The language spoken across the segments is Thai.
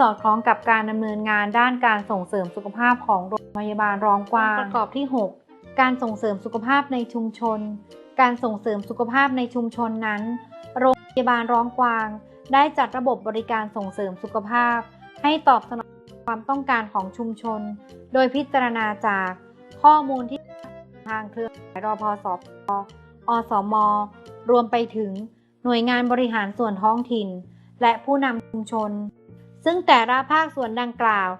สอดคล้องกับการดำเนินงานด้านการส่งเสริมสุขภาพของโรงพยาบาลรองกวางประกอบที่ 6 การส่งเสริมสุขภาพในชุมชน การส่งเสริมสุขภาพในชุมชนนั้น โรงพยาบาลร้องกวาง ได้จัดระบบบริการส่งเสริมสุขภาพ ให้ตอบสนองความต้องการของชุมชน โดยพิจารณาจากข้อมูลที่ทางเครือข่ายรพสปอสม รวมไปถึงหน่วยงานบริหารส่วนท้องถิ่น และผู้นำชุมชน ซึ่งแต่ละภาคส่วนดังกล่าว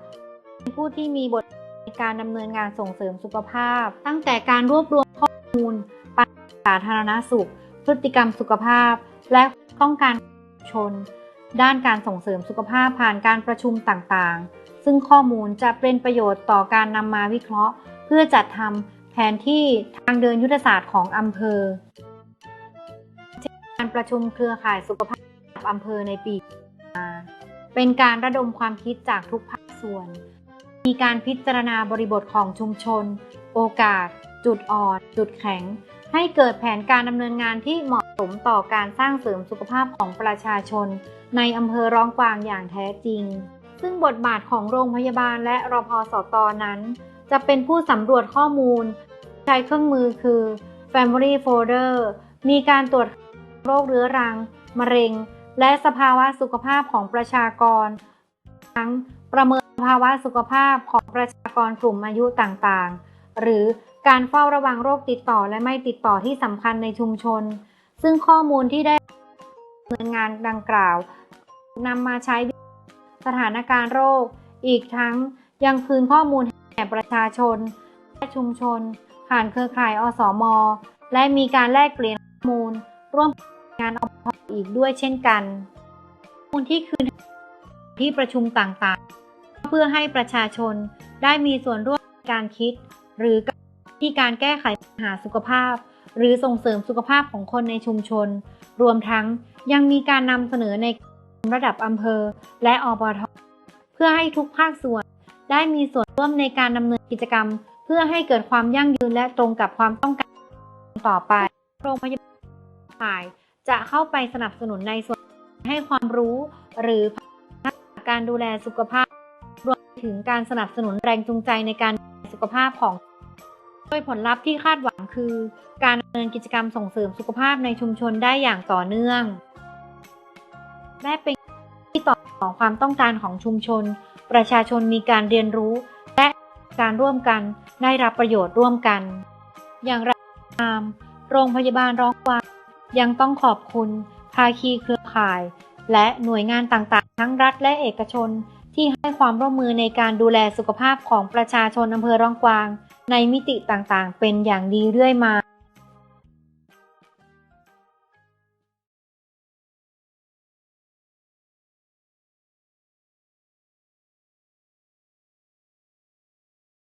เป็นผู้ที่มีบทในการดำเนินงานส่งเสริมสุขภาพ ตั้งแต่การรวบรวมข้อมูลปัญหาสาธารณสุข พฤติกรรมสุขภาพ และต้องการชน ด้านการส่งเสริมสุขภาพผ่านการประชุมต่างๆ ซึ่งข้อมูลจะเป็นประโยชน์ต่อการนำมาวิเคราะห์ เพื่อจัดทำแผนที่ทางเดินยุทธศาสตร์ของอำเภอการประชุมเครือข่ายสุขภาพอำเภอในปีมา เป็นการระดมความคิดจากทุกภาคส่วน มีการพิจารณาบริบทของชุมชน โอกาส จุดอ่อน จุดแข็ง ให้เกิดแผนการดำเนินงานที่เหมาะสมต่อการสร้างเสริมสุขภาพของประชาชน ในอำเภอร้องกวางอย่างแท้จริง ซึ่งบทบาทของโรงพยาบาลและรพสตนั้น จะเป็นผู้สำรวจข้อมูล ใช้เครื่องมือคือ Family Folder มีการตรวจโรคเรื้อรัง มะเร็ง และสภาวะสุขภาพของประชากร ทั้งประเมินสภาวะสุขภาพของประชากรกลุ่มอายุต่างๆ หรือการเฝ้าระวังโรคติดต่อและไม่ติดต่อที่สำคัญในชุมชน ซึ่งข้อมูลที่ได้ดำเนินงานดังกล่าวนำมาใช้สถานการณ์โรค อีกทั้งยังคืนข้อมูลให้แก่ประชาชน และชุมชน ผ่านเครือข่ายอสมและมีการแลกเปลี่ยนข้อมูล ร่วม อีกด้วยเช่นกันข้อมูลที่คืนที่ประชุมต่างๆ เพื่อให้ประชาชนได้มีส่วนร่วมในการคิด หรือที่การแก้ไขปัญหาสุขภาพ หรือส่งเสริมสุขภาพของคนในชุมชน รวมทั้งยังมีการนำเสนอในระดับอำเภอและอบทเพื่อให้ทุกภาคส่วน ได้มีส่วนร่วมในการดำเนินกิจกรรม เพื่อให้เกิดความยั่งยืนและตรงกับความต้องการต่อไป โรงพยาบาลฝ่าย จะเข้าไปสนับสนุนในส่วนให้ความรู้หรือการดูแลสุขภาพ รวมถึงการสนับสนุนแรงจูงใจในการสุขภาพของโดยผลลัพธ์ที่คาดหวังคือ การดำเนินกิจกรรมส่งเสริมสุขภาพในชุมชนได้อย่างต่อเนื่อง และเป็นที่ตอบสนองความต้องการของชุมชน ประชาชนมีการเรียนรู้ และการร่วมกันได้รับประโยชน์ร่วมกัน อย่างไรก็ตาม โรงพยาบาลร้องวาง ยังต้องขอบคุณภาคีเครือข่าย และหน่วยงานต่างๆ ทั้งรัฐและเอกชนที่ให้ความร่วมมือในการดูแลสุขภาพของประชาชนอำเภอร่องกวาง ในมิติต่างๆ เป็นอย่างดีเรื่อยมา